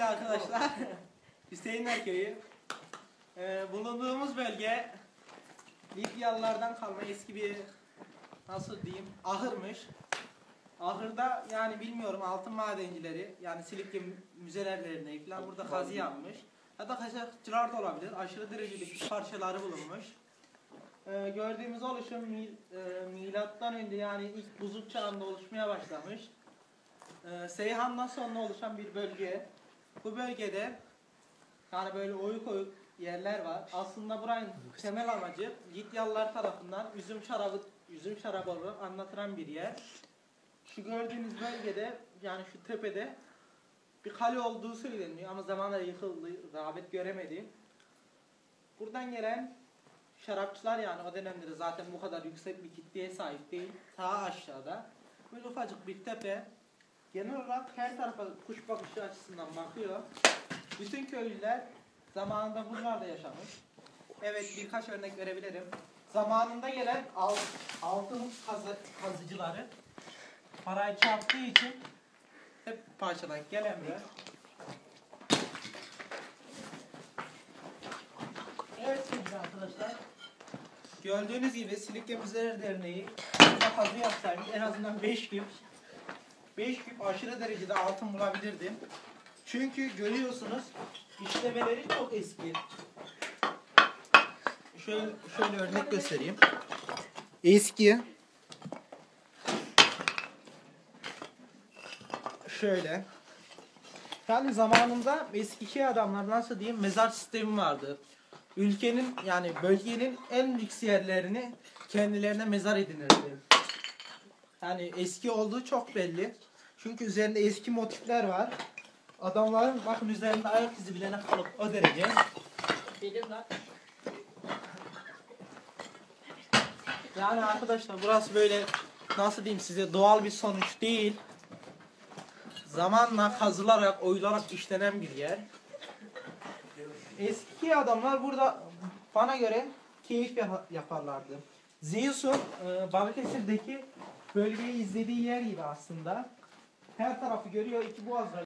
sevgili arkadaşlar. Hüseyinler Köyü. Ee, bulunduğumuz bölge Lidyalılardan kalma eski bir nasıl diyeyim ahırmış. Ahırda yani bilmiyorum altın madencileri yani Silifke müzelerlerine falan burada kazı yapmış. Hatta kaçakçılar da olabilir. Aşırı derecede parçaları bulunmuş. Ee, gördüğümüz oluşum mil, e, milattan önce yani ilk buzul çağında oluşmaya başlamış. Ee, Seyhan'dan sonra oluşan bir bölge. Bu bölgede yani böyle oyuk oyuk yerler var. Aslında buranın temel amacı Gityalılar tarafından üzüm şarabı üzüm şarabı anlatılan bir yer. Şu gördüğünüz bölgede yani şu tepede bir kale olduğu söyleniyor ama zamanla yıkıldı, rağbet göremedi. Buradan gelen şarapçılar yani o dönemde zaten bu kadar yüksek bir kitleye sahip değil. Ta aşağıda. Böyle ufacık bir tepe. Genel olarak her tarafa kuş bakışı açısından bakıyor. Bütün köylüler zamanında buralarda yaşamış. Evet birkaç örnek verebilirim. Zamanında gelen al- altın kazı, kazıcıları parayı çarptığı için hep parçalayıp gelemiyor. Evet sevgili arkadaşlar. Gördüğünüz gibi Silifke Müzeler Derneği kazı yapsaymış en azından 5 gün 5 küp aşırı derecede altın bulabilirdim. Çünkü görüyorsunuz işlemeleri çok eski. Şöyle, şöyle örnek göstereyim. Eski. Şöyle. Yani zamanında eski adamlar nasıl diyeyim mezar sistemi vardı. Ülkenin yani bölgenin en lüks yerlerini kendilerine mezar edinirdi. Yani eski olduğu çok belli. Çünkü üzerinde eski motifler var. Adamların bakın üzerinde ayak izi bile ne kalıp o derece. Benim lan. Yani arkadaşlar burası böyle nasıl diyeyim size doğal bir sonuç değil. Zamanla kazılarak, oyularak işlenen bir yer. Eski adamlar burada bana göre keyif yapa- yaparlardı. Zeus'un e, Balıkesir'deki bölgeyi izlediği yer gibi aslında. Her tarafı görüyor, iki boğaz var.